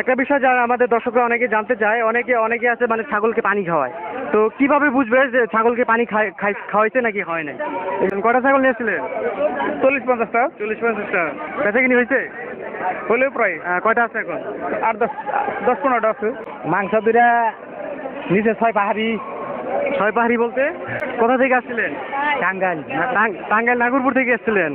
একটা বিষয় যারা আমাদের দর্শকরা অনেকে জানতে চায় অনেকে অনেকে আছে মানে ছাগলকে পানি খাওয়ায়। তো কীভাবে বুঝবে যে ছাগলকে পানি খাওয়াইছে নাকি হয় নাই? এখন কটা ছাগল নিয়েছিলেন? চল্লিশ পঞ্চাশটা। চল্লিশ পঞ্চাশটা। বেচা কিনি হয়েছে? হলেও প্রায়। কয়টা আছে এখন? আর দশ দশ পনেরোটা আছে। মাংস দুটা নিচে ছয় পাহাড়ি। ছয় পাহাড়ি বলতে? কোথা থেকে আসছিলেন? টাঙ্গাইল। টাঙ্গাইল নাগরপুর থেকে এসেছিলেন।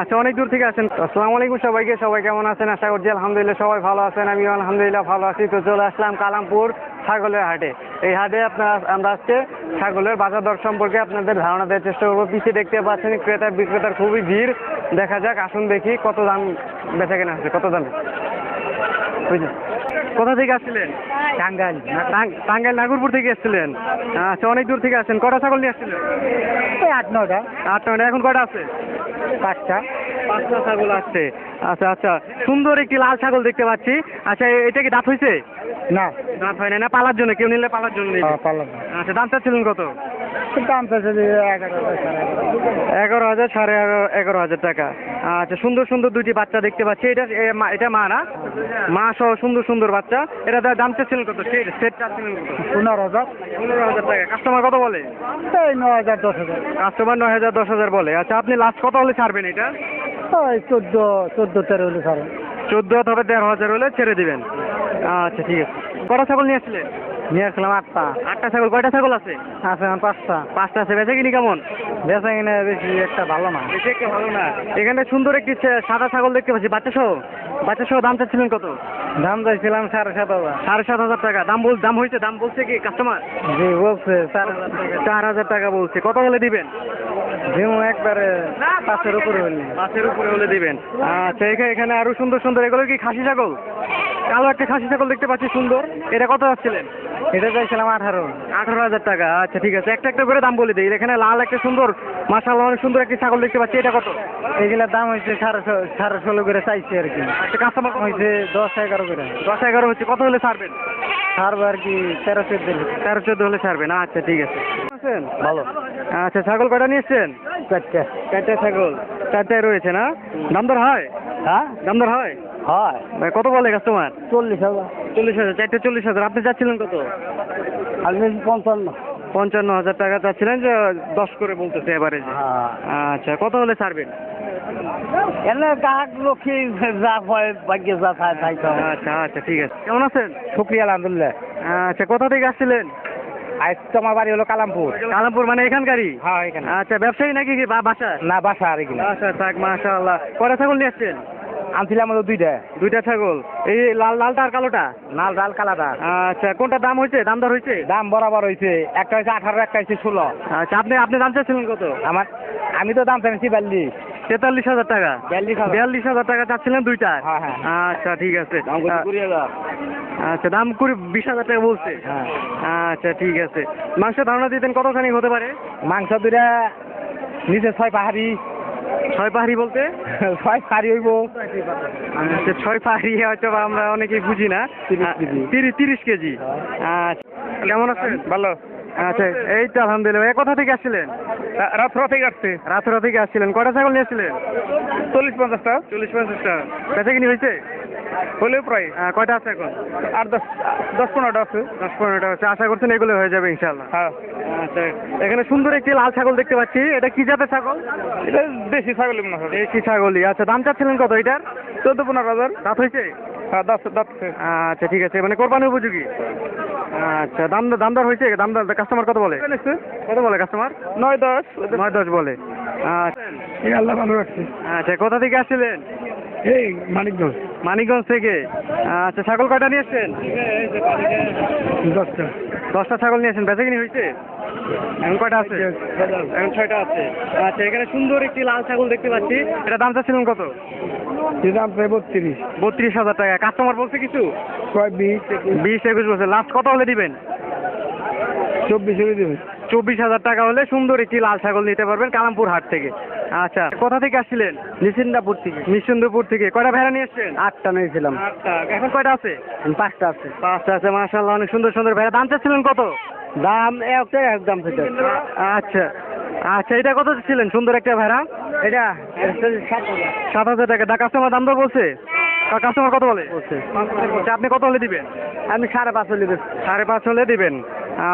আচ্ছা অনেক দূর থেকে আসেন। আসসালামু আলাইকুম সবাইকে সবাই কেমন আছেন? আশা করছি আলহামদুলিল্লাহ সবাই ভালো আছেন। আমি আলহামদুলিল্লাহ ভালো আছি। তো চলে আসলাম কালামপুর ছাগলের হাটে। এই হাটে আপনারা আমরা আজকে ছাগলের বাজার দর সম্পর্কে আপনাদের ধারণা দেওয়ার চেষ্টা করব। পিছিয়ে দেখতে পাচ্ছেন ক্রেতা বিক্রেতার খুবই ভিড়। দেখা যাক আসুন দেখি কত দাম বেচা কেনা হচ্ছে কত দামে? বুঝলেন? কোথা থেকে আসছিলেন? টাঙ্গাইল। টাঙ্গাইল নাগরপুর থেকে এসেছিলেন। আচ্ছা অনেক দূর থেকে আসছেন। কটা ছাগল নিয়ে আসছিলেন? আট নটা আট নয়টা। এখন কটা আছে? পাঁচটা। পাঁচটা ছাগল আসছে আচ্ছা আচ্ছা। সুন্দর একটি লাল ছাগল দেখতে পাচ্ছি। আচ্ছা এটা কি দাঁত হয়েছে না। দাঁত হয় না না? পালার জন্য কেউ নিলে পালার জন্য নিবে। হ্যাঁ, পারলাম না আচ্ছা দাম চাচ্ছিলেন কত? দাম চাইছে যে এগারো হাজার। সাড়ে এগারো এগারো হাজার টাকা। আচ্ছা সুন্দর সুন্দর দুটি বাচ্চা দেখতে পাচ্ছি। এটা এ, মা- এটা মা না? মা সহ সুন্দর সুন্দর বাচ্চা। এটা দা- দাম চাচ্ছিলেন কত? সেট সেট চাচ্ছিলেন কত? পনেরো হাজার। পনেরো হাজার টাকা। কাস্টমার কত বলে? এই ন হাজার দশ হাজার। কাস্টমার নয় হাজার দশ হাজার বলে। আচ্ছা আপনি লাস্ট কত হলে ছাড়বেন এটা? ওই চোদ্দ চোদ্দ তেরো হলে সাড়ে চোদ্দ অথবা দেড় হাজার হলে ছেড়ে দিবেন। আচ্ছা ঠিক আছে। কটা ছাগল নিয়ে আসছিলেন নিয়ে আসলাম আটটা। আটটা ছাগল কয়টা ছাগল আছে? আছে আমার পাঁচটা। পাঁচটা আছে বেঁচে কিনি কেমন? বেচা কিনে বেশি একটা ভালো না। বেশি একটা ভালো না। এখানে সুন্দর একটি সাদা ছাগল দেখতে পাচ্ছি বাচ্চা সহ বাচ্চা সহ দাম চাচ্ছিলেন কত? দাম চাইছিলাম সাড়ে সাত হাজার। সাড়ে সাত হাজার টাকা। দাম বল দাম হয়েছে দাম বলছে কি কাস্টমার জি বলছে চার হাজার টাকা। চার হাজার টাকা বলছে। কত হলে দিবেন? যেমন একবারে পাঁচের উপরে হইলে পাঁচের উপরে হলে দিবেন। আচ্ছা এখানে এখানে আরও সুন্দর সুন্দর এগুলো কি খাসি ছাগল? কালো একটা খাসি ছাগল দেখতে পাচ্ছি সুন্দর। এটা কত আসছিলেন এটা চাইছিলাম আঠারো। আঠারো হাজার টাকা আচ্ছা ঠিক আছে। একটা একটা করে দাম বলে দিই। এখানে লাল একটা সুন্দর মাসাল্লাহ অনেক সুন্দর একটি ছাগল দেখতে পাচ্ছি। এটা কত? এগুলার দাম হয়েছে সাড়ে সাড়ে ষোলো করে চাইছি আর কি। আচ্ছা কাস্টমার হয়েছে দশ এগারো করে। দশ এগারো হচ্ছে কত হলে ছাড়বেন? ছাড়বো আর কি তেরো চোদ্দ তেরো চোদ্দ হলে ছাড়বেন আচ্ছা ঠিক আছে। আছেন? ভালো। আচ্ছা ছাগল কটা নিয়ে এসছেন? চারটে। চারটে ছাগল। চারটায় রয়েছে না? দাম দর হয়? হ্যাঁ? দাম দর হয়? হয়। ভাই কত বলে কাস্টমার? চল্লিশ হাজার। চল্লিশ হাজার চারটে চল্লিশ হাজার। আপনি চাচ্ছিলেন কত? আমি পঞ্চান্ন। পঞ্চান্ন হাজার টাকা চাচ্ছিলেন যে দশ করে বলতেছে এবারে হ্যাঁ। আচ্ছা কত হলে ছাড়বেন? এনে গ্রাহক লক্ষ্মী যা হয় ভাগ্যে যা খায় তাই আচ্ছা আচ্ছা ঠিক আছে। কেমন আছেন? শুক্রিয়া আলহামদুলিল্লাহ। আচ্ছা কোথা থেকে আসছিলেন? আমার বাড়ি হলো কালামপুর। কালামপুর মানে এখানকারই? হ্যাঁ এখানে। আচ্ছা ব্যবসায়ী নাকি কি বা- বাসা? না বাসা আর আচ্ছা থাক মাশাআল্লাহ। কটা ছাগল নিয়ে আসছেন? আনছিলাম হলো দুইটা। দুইটা ছাগল। এই লাল লালটা আর কালোটা? লাল ডাল কালাটা। আচ্ছা কোনটা দাম হয়েছে? দাম দর হয়েছে? দাম বরাবর হয়েছে। একটা হয়েছে আঠারো একটা হয়েছে ষোলো। আচ্ছা আপনি আপনি দাম চাচ্ছিলেন কত? আমার আমি তো দাম চাইছি বিয়াল্লিশ। তেতাল্লিশ হাজার টাকা? বিয়াল্লিশ হাজার। বিয়াল্লিশ হাজার টাকা চাচ্ছিলেন দুইটা? হ্যাঁ, হ্যাঁ। আচ্ছা ঠিক আছে। আচ্ছা দাম কুড়ি বিশ হাজার টাকা বলছে। হ্যাঁ। আচ্ছা ঠিক আছে। মাংসের ধারণা দিতেন কতখানি হতে পারে? মাংস দুটা নিচে ছয় পাহাড়ি। ছয় পাহাড়ি বলতে? ছয় পাহাড়ি হইব। ছয় পাহাড়ি হয়তো বা আমরা অনেকেই বুঝি না। তিরিশ কেজি। তিরিশ কেজি। আচ্ছা কেমন আছেন? ভালো। আচ্ছা এই তো আলহামদুলিল্লাহ। কোথা থেকে আসছিলেন? রাত্র থেকে আসছে। রাতুরা থেকে আসছিলেন। কটা ছাগল নিয়ে আসছিলেন? চল্লিশ পঞ্চাশটা। চল্লিশ পঞ্চাশটা। বেচা কিনি হয়েছে? হলেও প্রায় কয়টা আছে এখন? আর দশ দশ পনেরোটা আছে। দশ পনেরোটা হচ্ছে আশা করছেন এগুলো হয়ে যাবে ইনশাল্লাহ হ্যাঁ। আচ্ছা এখানে সুন্দর একটি লাল ছাগল দেখতে পাচ্ছি। এটা কি জাতের ছাগল? এটা দেশি ছাগল মনে হয়। দেশি ছাগলই। আচ্ছা দাম চাচ্ছিলেন কত এটার? চোদ্দ পনেরো হাজার। দাঁত হয়েছে? হ্যাঁ দশ দশ আচ্ছা ঠিক আছে। মানে কোরবানি উপযোগী? আচ্ছা দাম দাম দর হয়েছে? দাম দর কাস্টমার কত বলে? কত বলে কাস্টমার নয় দশ। নয় দশ বলে। আচ্ছা। আল্লাহ ভালো রাখছে। আচ্ছা কোথা থেকে আসছিলেন? এই মানিকগঞ্জ। মানিকগঞ্জ থেকে। আচ্ছা ছাগল কয়টা নিয়ে এসছেন দশটা। দশটা ছাগল নিয়ে এসেছেন বেচা কিনি হয়েছে? এখন কয়টা আছে? এখন ছয়টা আছে। আচ্ছা এখানে সুন্দর একটি লাল ছাগল দেখতে পাচ্ছি। এটা দাম চাচ্ছিলেন কত? দাম প্রায় বত্রিশ। বত্রিশ হাজার টাকা। কাস্টমার বলছে কিছু? ছয় বিশ বিশ একুশ বছর লাস্ট কত হলে দিবেন? চব্বিশ হলে দেবে চব্বিশ হাজার টাকা হলে সুন্দর একটি লাল ছাগল নিতে পারবেন কালামপুর হাট থেকে। আচ্ছা। কোথা থেকে আসছিলেন? নিশ্চিন্দাপুর থেকে। নিঃসন্দেপুর থেকে। কয়টা ভেড়া নিয়ে এসছেন? আটটা নিয়েছিলাম। আটটা। এখন কয়টা আছে? পাঁচটা আছে। পাঁচটা আছে মাশাল্লাহ অনেক সুন্দর সুন্দর ভেড়া দাম চাচ্ছিলেন কত? দাম একটা একদম সেটা আচ্ছা। আচ্ছা এটা কত ছিলেন সুন্দর একটা ভেড়া এটা সাত হাজার। টাকা। দা কাস্টমার দাম দর বলছে? কাস্টমার কত বলে? বলছে। আচ্ছা আপনি কত হলে দিবেন? আমি সাড়ে পাঁচ হলে সাড়ে পাঁচ হলে দিবেন।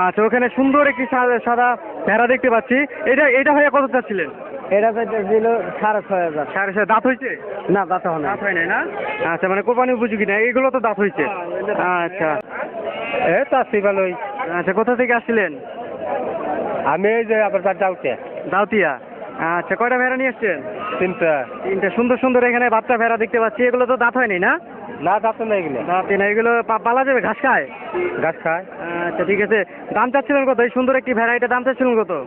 আচ্ছা ওখানে সুন্দর একটি সাদা ভেড়া দেখতে পাচ্ছি। এটা এটা ভাইয়া কত চাচ্ছিলেন? এটা তো দিল সাড়ে ছয় হাজার। সাড়ে ছয় দাঁত হয়েছে? না দাঁত হয় না দাঁত হয় না? আচ্ছা মানে কোরবানি উপযোগী না এগুলো তো দাঁত হয়েছে। আচ্ছা। এ চাষি ভালোই আচ্ছা কোথা থেকে আসছিলেন? আমি এই যে আবার যাওতে দাউতিয়া। আচ্ছা কয়টা ভেড়া নিয়ে এসছেন? তিনটা। তিনটা। সুন্দর সুন্দর এখানে বাচ্চা ভেড়া দেখতে পাচ্ছি এগুলো তো দাঁত হয়নি না? না দাঁত না এগুলো। দাঁত না এগুলো পা- পালা যাবে ঘাস খায়? গাছ খায়। আচ্ছা ঠিক আছে। দাম চাচ্ছিলেন কত? এই সুন্দর একটি ভেড়া এটা দাম চাচ্ছিলেন কত?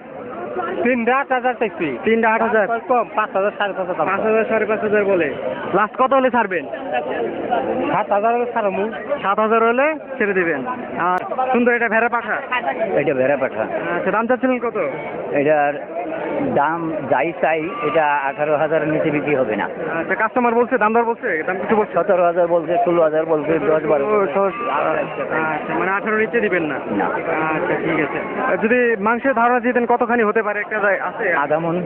তিনটা আট হাজার চাইছি। তিনটা আট হাজার। কম পাঁচ হাজার সাড়ে পাঁচ হাজার পাঁচ হাজার সাড়ে পাঁচ হাজার বলে। লাস্ট কত হলে ছাড়বেন? সাত হাজার হলে ছাড়বো সাত হাজার হলে ছেড়ে দিবেন। আর সুন্দর এটা ভেড়া পাঠা? এটা ভেড়া পাঠা। আচ্ছা দাম চাচ্ছিলেন কত? এটার দাম যাই চাই এটা আঠারো হাজারের নিচে বিক্রি হবে না। আচ্ছা কাস্টমার বলছে দাম দর বলছে? দাম কিছু বলছে? সতেরো হাজার বলছে ষোলো হাজার বলছে দশ বারো। আচ্ছা মানে আঠারো নিচে দিবেন না। আচ্ছা ঠিক আছে। আর যদি মাংসের ধারণা দিতেন কতখানি হতে পারে? একটা আছে? আধা মন।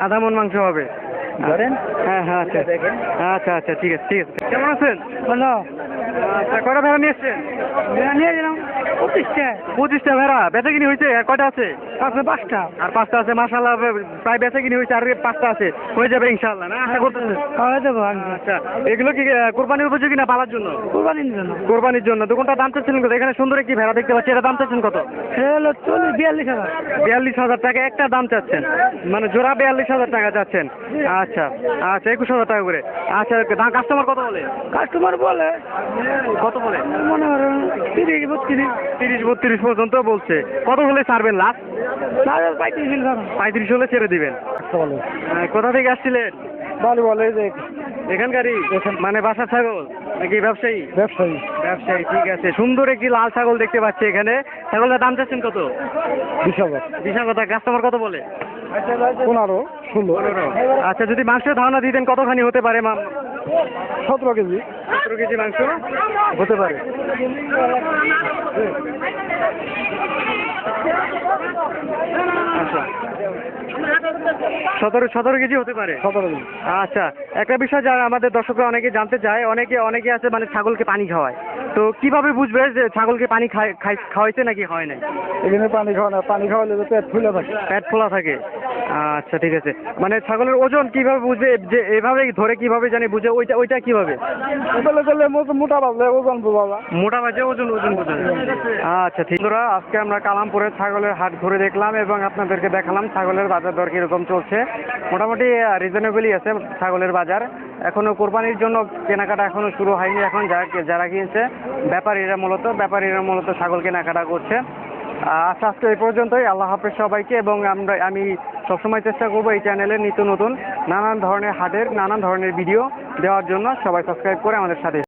আধা মন মাংস হবে। ধরেন। হ্যাঁ হ্যাঁ আচ্ছা। দেখেন। আচ্ছা আচ্ছা ঠিক আছে ঠিক আছে। কেমন আছেন? বলো আচ্ছা কয়টা ভেড়া নিয়ে এসছেন? নিয়ে গেলাম পঁচিশটা পঁচিশটা ভেড়া বেচা কিনি হয়েছে আর কয়টা আছে? আছে পাঁচটা। আর পাঁচটা আছে মাসাল্লাহ প্রায় বেচা কিনি হয়েছে আর পাঁচটা আছে। হয়ে যাবে ইনশাল্লাহ না? আশা করতেছে খাওয়া দেবো আচ্ছা এগুলো কি কোরবানির উপযোগী না পালার জন্য? কোরবানির জন্য। কোরবানির জন্য। দোকানটা দাম চাচ্ছিলেন কত? এখানে সুন্দর একটি ভেড়া দেখতে পাচ্ছি এটা দাম চাচ্ছেন কত? হলো চল্লিশ বিয়াল্লিশ হাজার। বিয়াল্লিশ হাজার টাকা একটা দাম চাচ্ছেন। মানে জোড়া বিয়াল্লিশ হাজার টাকা চাচ্ছেন। আচ্ছা আচ্ছা একুশ হাজার টাকা করে। আচ্ছা দাম কাস্টমার কত বলে? কাস্টমার বলে কত বলে? মনে করেন তিরিশ বত্রিশ। তিরিশ বত্রিশ পর্যন্ত বলছে। কত হলে ছাড়বেন লাস্ট পঁয়ত্রিশ হলে ছেড়ে দিবেন। কোথা থেকে আসছিলেন? এখানকারই? মানে বাসার ছাগল? নাকি ব্যবসায়ী? ব্যবসায়ী। ব্যবসায়ী ঠিক আছে। সুন্দর একটি লাল ছাগল দেখতে পাচ্ছি এখানে। ছাগলের দাম চাচ্ছেন কত? বিশ হাজার। বিশাল কথা কাস্টমার কত বলে? পনেরো ষোলো। আচ্ছা যদি মাংসের ধারণা দিতেন কতখানি হতে পারে সতেরো কেজি। সতেরো কেজি মাংস? হতে পারে। আচ্ছা। সতেরো সতেরো কেজি হতে পারে? সতেরো কেজি। আচ্ছা। একটা বিষয় যারা আমাদের দর্শকরা অনেকে জানতে চায় অনেকে অনেকে আছে মানে ছাগলকে পানি খাওয়ায়। তো কীভাবে বুঝবে যে ছাগলকে পানি খাই- খাওয়াইছে নাকি হয় নাই? এখানে পানি খাওয়া না পানি খাওয়ালে পেট ফুলে থাকে। পেট ফোলা থাকে। আচ্ছা ঠিক আছে। মানে ছাগলের ওজন কীভাবে বুঝবে? যে এভাবে ধরে কীভাবে জানি বুঝে? ওইটা ওইটা কীভাবে? মোটা- বাজলে ওজন মোটা বাজে ওজন ওজন বোঝা আচ্ছা ঠিক। বন্ধুরা, আজকে আমরা কালামপুরে ছাগলের হাট ঘুরে দেখলাম এবং আপনাদেরকে দেখালাম ছাগলের বাজার দর কীরকম চলছে। মোটামুটি রিজনেবলই আছে ছাগলের বাজার। এখনও কোরবানির জন্য কেনাকাটা এখনও শুরু হয়নি। এখন যারা যারা কিনছে ব্যাপারীরা মূলত ব্যাপারীরা মূলত ছাগল কেনাকাটা করছে। আচ্ছা আজকে এই পর্যন্তই। আল্লাহ হাফেজ সবাইকে এবং আমরা আমি সবসময় চেষ্টা করব এই চ্যানেলে নিত্য নতুন, নানান ধরনের হাটের, নানান ধরনের ভিডিও দেওয়ার জন্য সবাই সাবস্ক্রাইব করে আমাদের সাথে